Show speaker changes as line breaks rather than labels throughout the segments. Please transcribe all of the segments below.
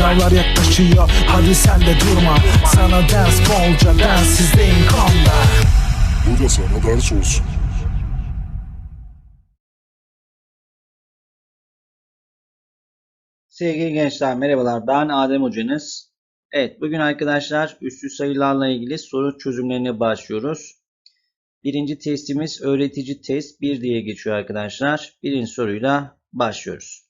Sınavlar yaklaşıyor hadi sen de durma Sana ders bolca densizdeyim konda
Bu da sana ders olsun.
Sevgili gençler merhabalar ben Adem hocanız. Evet bugün arkadaşlar üstü sayılarla ilgili soru çözümlerine başlıyoruz. Birinci testimiz öğretici test 1 diye geçiyor arkadaşlar. Birinci soruyla başlıyoruz.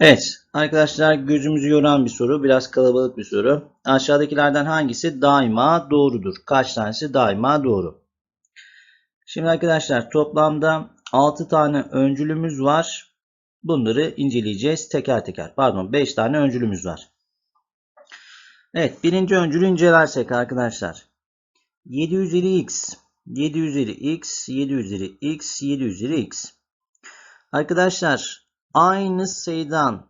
Evet arkadaşlar gözümüzü yoran bir soru. Biraz kalabalık bir soru. Aşağıdakilerden hangisi daima doğrudur? Kaç tanesi daima doğru? Şimdi arkadaşlar toplamda 6 tane öncülümüz var. Bunları inceleyeceğiz teker teker. Pardon 5 tane öncülümüz var. Evet birinci öncülü incelersek arkadaşlar. 7 üzeri x, 7 üzeri x, 7 üzeri x, 7 üzeri x. Arkadaşlar aynı sayıdan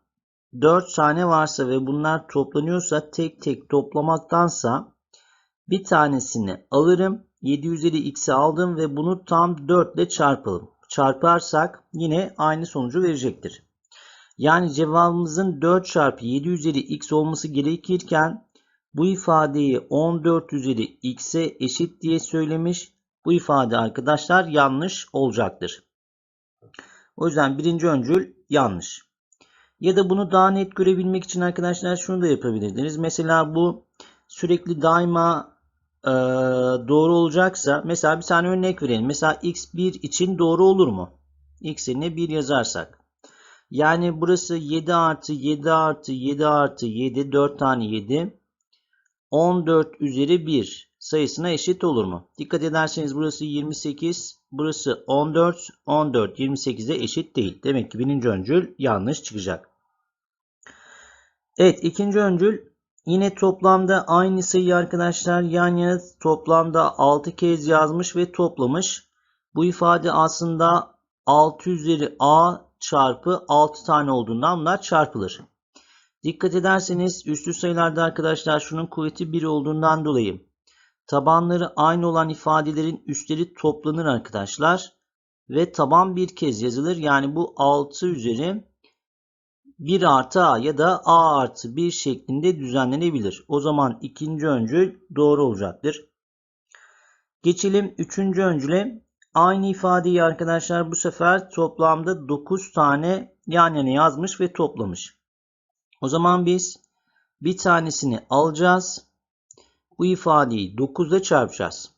4 tane varsa ve bunlar toplanıyorsa tek tek toplamaktansa bir tanesini alırım. 7 üzeri x'i aldım ve bunu tam 4 ile çarpalım. Çarparsak yine aynı sonucu verecektir. Yani cevabımızın 4 çarpı 7 üzeri x olması gerekirken bu ifadeyi 14 üzeri x'e eşit diye söylemiş. Bu ifade arkadaşlar yanlış olacaktır. O yüzden birinci öncül yanlış. Ya da bunu daha net görebilmek için arkadaşlar şunu da yapabilirdiniz. Mesela bu sürekli daima e, doğru olacaksa mesela bir tane örnek verelim. Mesela x1 için doğru olur mu? x yerine 1 yazarsak. Yani burası 7 artı 7 artı 7 artı 7 4 tane 7 14 üzeri 1 sayısına eşit olur mu? Dikkat ederseniz burası 28 burası 14 14 28'e eşit değil. Demek ki birinci öncül yanlış çıkacak. Evet ikinci öncül Yine toplamda aynı sayı arkadaşlar yan yana toplamda 6 kez yazmış ve toplamış. Bu ifade aslında 6 üzeri a çarpı 6 tane olduğundan bunlar çarpılır. Dikkat ederseniz üstü sayılarda arkadaşlar şunun kuvveti 1 olduğundan dolayı tabanları aynı olan ifadelerin üstleri toplanır arkadaşlar. Ve taban bir kez yazılır. Yani bu 6 üzeri 1 artı a ya da a artı 1 şeklinde düzenlenebilir. O zaman ikinci öncül doğru olacaktır. Geçelim üçüncü öncüle. Aynı ifadeyi arkadaşlar bu sefer toplamda 9 tane yan yana yazmış ve toplamış. O zaman biz bir tanesini alacağız. Bu ifadeyi 9 ile çarpacağız.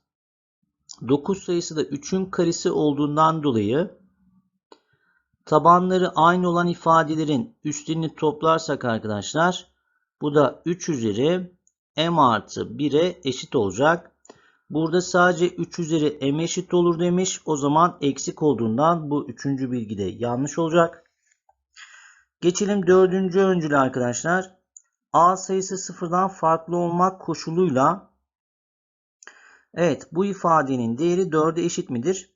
9 sayısı da 3'ün karesi olduğundan dolayı tabanları aynı olan ifadelerin üstlerini toplarsak arkadaşlar bu da 3 üzeri m artı 1'e eşit olacak. Burada sadece 3 üzeri m eşit olur demiş. O zaman eksik olduğundan bu üçüncü bilgi de yanlış olacak. Geçelim dördüncü öncülü arkadaşlar. A sayısı sıfırdan farklı olmak koşuluyla Evet bu ifadenin değeri 4'e eşit midir?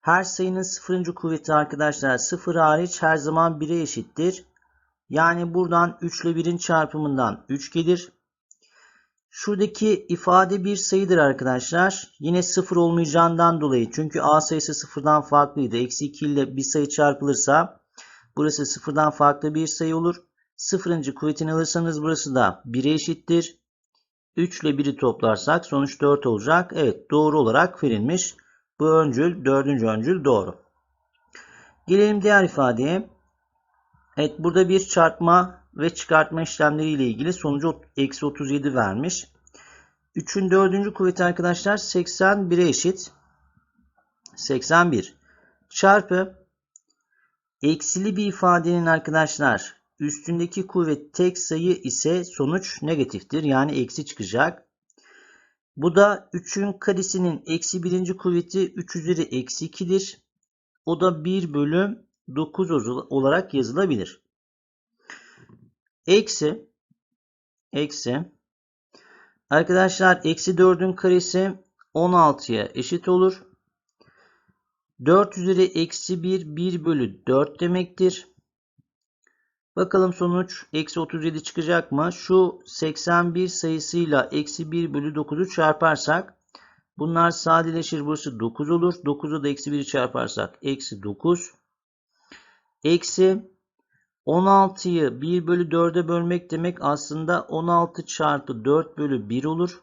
Her sayının sıfırıncı kuvveti arkadaşlar 0 hariç her zaman 1'e eşittir. Yani buradan 3 ile 1'in çarpımından 3 gelir. Şuradaki ifade bir sayıdır arkadaşlar. Yine 0 olmayacağından dolayı. Çünkü a sayısı sıfırdan farklıydı. Eksi 2 ile bir sayı çarpılırsa burası sıfırdan farklı bir sayı olur. Sıfırıncı kuvvetini alırsanız burası da 1'e eşittir. 3 ile 1'i toplarsak sonuç 4 olacak. Evet doğru olarak verilmiş. Bu öncül, dördüncü öncül doğru. Gelelim diğer ifadeye. Evet burada bir çarpma ve çıkartma işlemleri ile ilgili sonucu eksi 37 vermiş. 3'ün dördüncü kuvveti arkadaşlar 81'e eşit. 81 çarpı eksili bir ifadenin arkadaşlar üstündeki kuvvet tek sayı ise sonuç negatiftir. Yani eksi çıkacak. Bu da 3'ün karesinin eksi birinci kuvveti 3 üzeri eksi 2'dir. O da 1 bölü 9 olarak yazılabilir. Eksi eksi arkadaşlar eksi 4'ün karesi 16'ya eşit olur. 4 üzeri eksi 1 1 bölü 4 demektir. Bakalım sonuç eksi 37 çıkacak mı? Şu 81 sayısıyla eksi 1 bölü 9'u çarparsak bunlar sadeleşir. Burası 9 olur. 9'u da eksi 1'i çarparsak eksi 9. Eksi 16'yı 1 bölü 4'e bölmek demek aslında 16 çarpı 4 bölü 1 olur.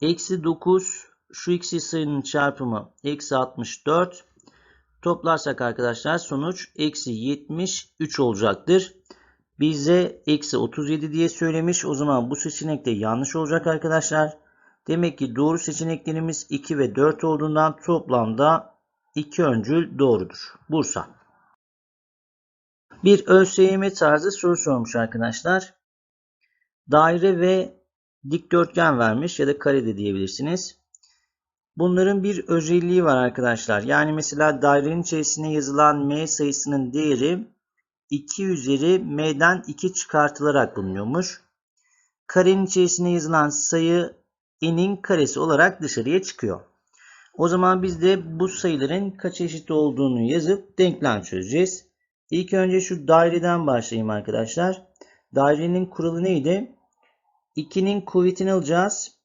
Eksi 9 şu ikisi sayının çarpımı eksi 64. Toplarsak arkadaşlar sonuç eksi 73 olacaktır. Bize eksi 37 diye söylemiş. O zaman bu seçenek de yanlış olacak arkadaşlar. Demek ki doğru seçeneklerimiz 2 ve 4 olduğundan toplamda 2 öncül doğrudur. Bursa. Bir ÖSYM tarzı soru sormuş arkadaşlar. Daire ve dikdörtgen vermiş ya da kare de diyebilirsiniz. Bunların bir özelliği var arkadaşlar. Yani mesela dairenin içerisine yazılan m sayısının değeri 2 üzeri m'den 2 çıkartılarak bulunuyormuş. Karenin içerisine yazılan sayı n'in karesi olarak dışarıya çıkıyor. O zaman biz de bu sayıların kaç eşit olduğunu yazıp denklem çözeceğiz. İlk önce şu daireden başlayayım arkadaşlar. Dairenin kuralı neydi? 2'nin kuvvetini alacağız.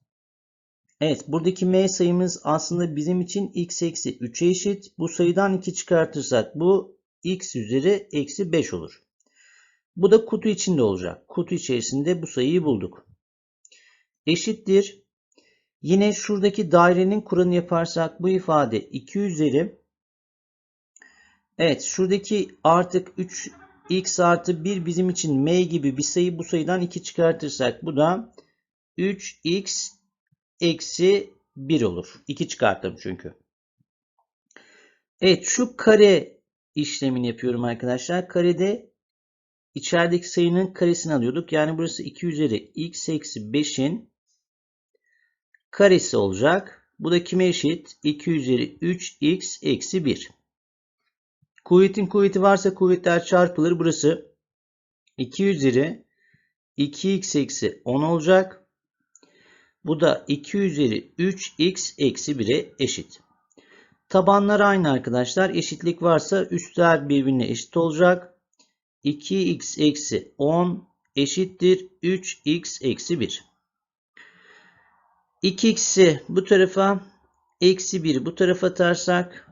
Evet buradaki m sayımız aslında bizim için x eksi 3'e eşit. Bu sayıdan 2 çıkartırsak bu x üzeri eksi 5 olur. Bu da kutu içinde olacak. Kutu içerisinde bu sayıyı bulduk. Eşittir. Yine şuradaki dairenin kuralını yaparsak bu ifade 2 üzeri Evet şuradaki artık 3 x artı 1 bizim için m gibi bir sayı bu sayıdan 2 çıkartırsak bu da 3x eksi 1 olur. 2 çıkarttım çünkü. Evet şu kare işlemini yapıyorum arkadaşlar. Karede içerideki sayının karesini alıyorduk. Yani burası 2 üzeri x eksi 5'in karesi olacak. Bu da kime eşit? 2 üzeri 3x eksi 1. Kuvvetin kuvveti varsa kuvvetler çarpılır. Burası 2 üzeri 2x eksi 10 olacak. Bu da 2 üzeri 3x eksi 1'e eşit. Tabanlar aynı arkadaşlar. Eşitlik varsa üstler birbirine eşit olacak. 2x eksi 10 eşittir 3x eksi 1. 2x'i bu tarafa eksi 1 bu tarafa atarsak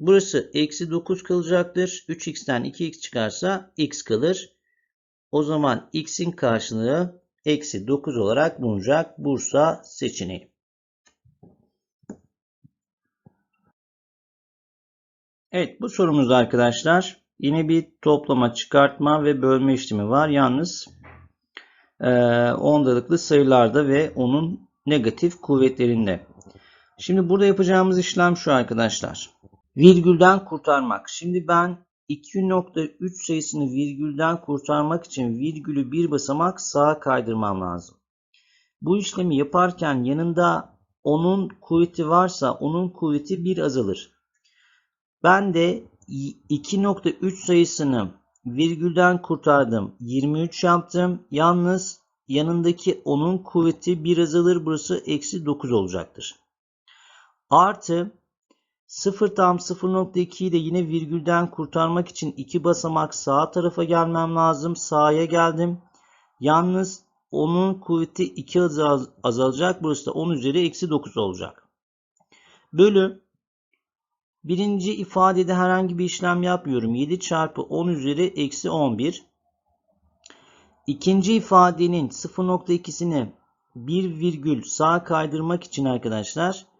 burası eksi 9 kalacaktır. 3x'ten 2x çıkarsa x kalır. O zaman x'in karşılığı eksi 9 olarak bulunacak Bursa seçeneği. Evet bu sorumuzda arkadaşlar yine bir toplama, çıkartma ve bölme işlemi var. Yalnız e, ondalıklı sayılarda ve onun negatif kuvvetlerinde. Şimdi burada yapacağımız işlem şu arkadaşlar. Virgülden kurtarmak. Şimdi ben 2.3 sayısını virgülden kurtarmak için virgülü bir basamak sağa kaydırmam lazım. Bu işlemi yaparken yanında onun kuvveti varsa onun kuvveti bir azalır. Ben de 2.3 sayısını virgülden kurtardım. 23 yaptım. Yalnız yanındaki onun kuvveti bir azalır. Burası eksi 9 olacaktır. Artı 0 tam 0.2'yi de yine virgülden kurtarmak için iki basamak sağ tarafa gelmem lazım. Sağa geldim. Yalnız onun kuvveti 2 azalacak. Burası da 10 üzeri eksi 9 olacak. Bölü birinci ifadede herhangi bir işlem yapmıyorum. 7 çarpı 10 üzeri eksi 11. İkinci ifadenin 0.2'sini bir virgül sağa kaydırmak için arkadaşlar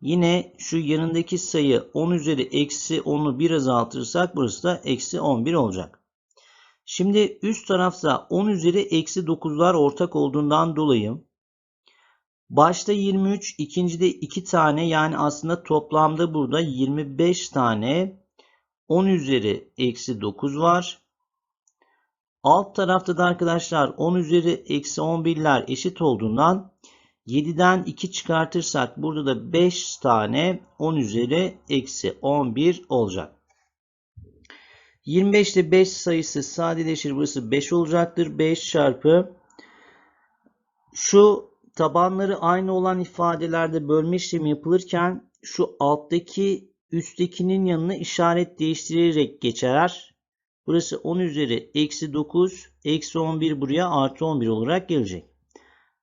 Yine şu yanındaki sayı 10 üzeri eksi 10'u bir azaltırsak burası da eksi 11 olacak. Şimdi üst tarafta 10 üzeri eksi 9'lar ortak olduğundan dolayı başta 23 ikincide 2 tane yani aslında toplamda burada 25 tane 10 üzeri eksi 9 var. Alt tarafta da arkadaşlar 10 üzeri eksi 11'ler eşit olduğundan 7'den 2 çıkartırsak burada da 5 tane 10 üzeri eksi 11 olacak. 25 ile 5 sayısı sadeleşir. Burası 5 olacaktır. 5 çarpı şu tabanları aynı olan ifadelerde bölme işlemi yapılırken şu alttaki üsttekinin yanına işaret değiştirerek geçer. Burası 10 üzeri eksi 9 eksi 11 buraya artı 11 olarak gelecek.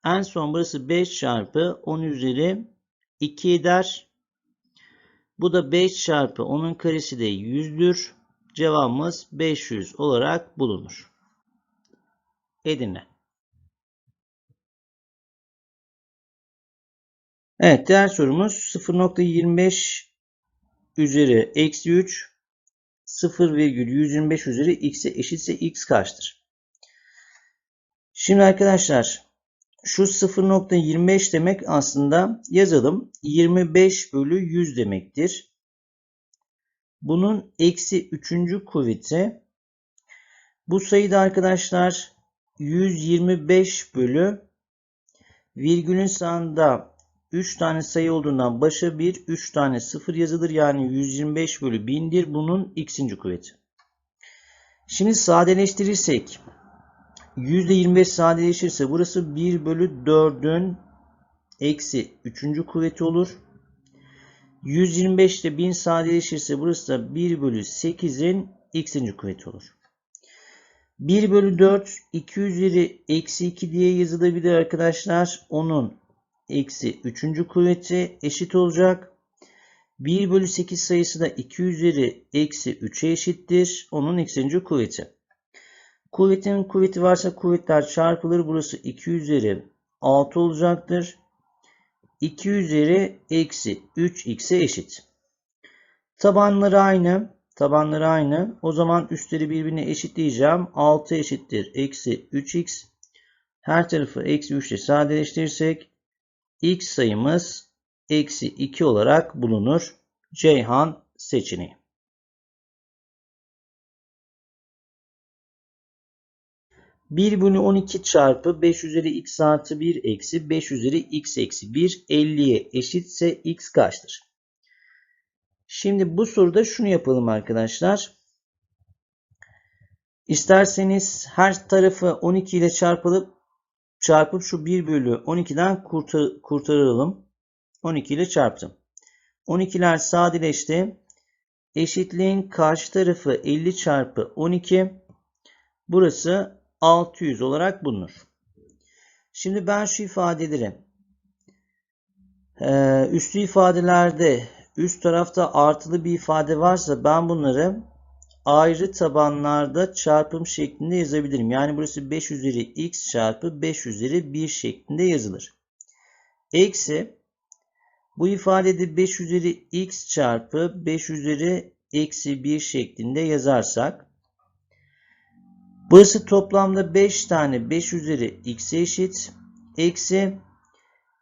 En son burası 5 çarpı 10 üzeri 2 eder. Bu da 5 çarpı 10'un karesi de 100'dür. Cevabımız 500 olarak bulunur. Edirne. Evet diğer sorumuz 0.25 üzeri eksi 3 0,125 üzeri x'e eşitse x kaçtır? Şimdi arkadaşlar şu 0.25 demek aslında yazalım 25 bölü 100 demektir. Bunun eksi 3. kuvveti bu sayıda arkadaşlar 125 bölü virgülün sağında 3 tane sayı olduğundan başa 1, 3 tane 0 yazılır. Yani 125 bölü 1000'dir. Bunun x'inci kuvveti. Şimdi sadeleştirirsek %25 sadeleşirse burası 1 bölü 4'ün eksi 3. kuvveti olur. 125 ile 1000 sadeleşirse burası da 1 bölü 8'in x'inci kuvveti olur. 1 bölü 4 2 üzeri eksi 2 diye yazılabilir arkadaşlar. Onun eksi 3. kuvveti eşit olacak. 1 bölü 8 sayısı da 2 üzeri eksi 3'e eşittir. Onun x'inci kuvveti. Kuvvetin kuvveti varsa kuvvetler çarpılır. Burası 2 üzeri 6 olacaktır. 2 üzeri eksi 3x'e eşit. Tabanları aynı. Tabanları aynı. O zaman üstleri birbirine eşitleyeceğim. 6 eşittir. Eksi 3x. Her tarafı eksi 3 ile sadeleştirirsek x sayımız eksi 2 olarak bulunur. Ceyhan seçeneği. Bir bölü 12 çarpı 5 üzeri x artı 1 eksi 5 üzeri x eksi 1 50'ye eşitse x kaçtır? Şimdi bu soruda şunu yapalım arkadaşlar. İsterseniz her tarafı 12 ile çarpılıp çarpıp şu 1 bölü 12'den kurtar kurtaralım. 12 ile çarptım. 12'ler sadeleşti. Eşitliğin karşı tarafı 50 çarpı 12. Burası 600 olarak bulunur. Şimdi ben şu ifadeleri e, üstü ifadelerde üst tarafta artılı bir ifade varsa ben bunları ayrı tabanlarda çarpım şeklinde yazabilirim. Yani burası 5 üzeri x çarpı 5 üzeri 1 şeklinde yazılır. Eksi bu ifadede 5 üzeri x çarpı 5 üzeri eksi 1 şeklinde yazarsak burası toplamda 5 tane 5 üzeri x'e eşit. Eksi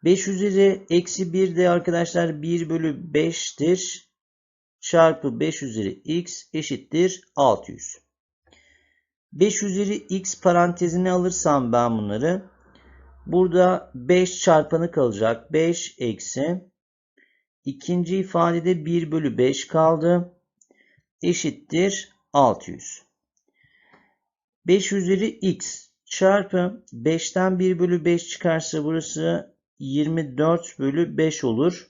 5 üzeri eksi 1 de arkadaşlar 1 bölü 5'tir çarpı 5 üzeri x eşittir 600. 5 üzeri x parantezine alırsam ben bunları burada 5 çarpanı kalacak. 5 eksi ikinci ifadede 1 bölü 5 kaldı. Eşittir 600. 5 üzeri x çarpı 5'ten 1 bölü 5 çıkarsa burası 24 bölü 5 olur.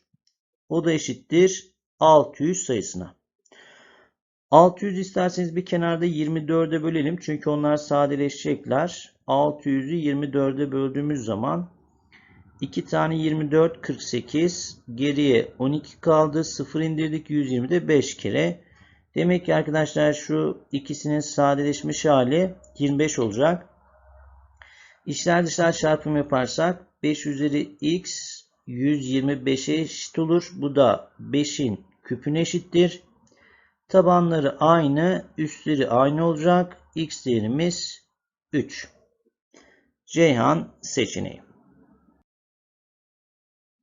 O da eşittir 600 sayısına. 600 isterseniz bir kenarda 24'e bölelim. Çünkü onlar sadeleşecekler. 600'ü 24'e böldüğümüz zaman 2 tane 24 48 geriye 12 kaldı. 0 indirdik 120'de 5 kere. Demek ki arkadaşlar şu ikisinin sadeleşmiş hali 25 olacak. İçler dışlar çarpım yaparsak 5 üzeri x 125'e eşit olur. Bu da 5'in küpüne eşittir. Tabanları aynı, üstleri aynı olacak. X değerimiz 3. Ceyhan seçeneği.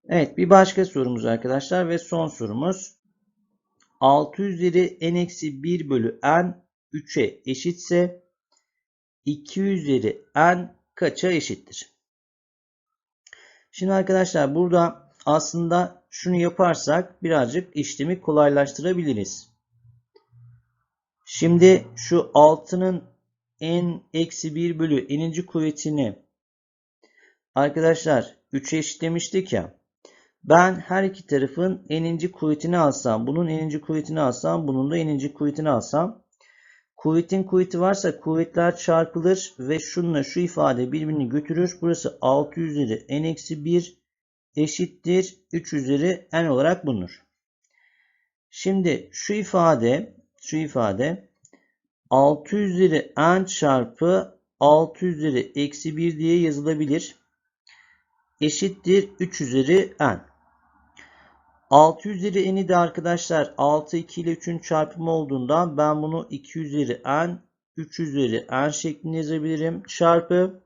Evet bir başka sorumuz arkadaşlar ve son sorumuz. 6 üzeri n-1 bölü n 3'e eşitse 2 üzeri n kaça eşittir? Şimdi arkadaşlar burada aslında şunu yaparsak birazcık işlemi kolaylaştırabiliriz. Şimdi şu 6'nın n eksi 1 bölü n'inci kuvvetini arkadaşlar 3'e eşitlemiştik ya. Ben her iki tarafın n'inci kuvvetini alsam, bunun n'inci kuvvetini alsam, bunun da n'inci kuvvetini alsam. Kuvvetin kuvveti varsa kuvvetler çarpılır ve şununla şu ifade birbirini götürür. Burası 6 üzeri n eksi 1 eşittir 3 üzeri n olarak bulunur. Şimdi şu ifade şu ifade 6 üzeri n çarpı 6 üzeri eksi 1 diye yazılabilir. Eşittir 3 üzeri n. 6 üzeri n'i de arkadaşlar 6 2 ile 3'ün çarpımı olduğundan ben bunu 2 üzeri n 3 üzeri n şeklinde yazabilirim. Çarpı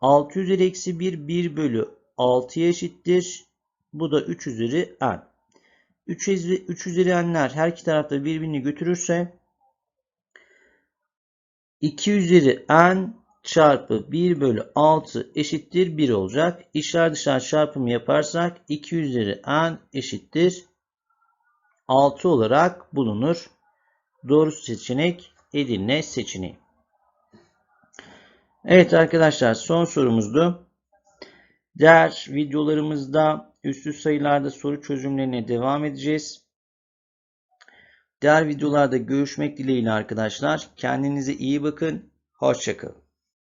6 üzeri eksi 1 1 bölü 6'ya eşittir. Bu da 3 üzeri n. 3 üzeri, 3 üzeri n'ler her iki tarafta birbirini götürürse 2 üzeri n çarpı 1 bölü 6 eşittir 1 olacak. İçler dışlar çarpımı yaparsak 2 üzeri n eşittir 6 olarak bulunur. Doğru seçenek Edirne seçeneği. Evet arkadaşlar son sorumuzdu. Diğer videolarımızda üstü sayılarda soru çözümlerine devam edeceğiz. Diğer videolarda görüşmek dileğiyle arkadaşlar. Kendinize iyi bakın. Hoşçakalın.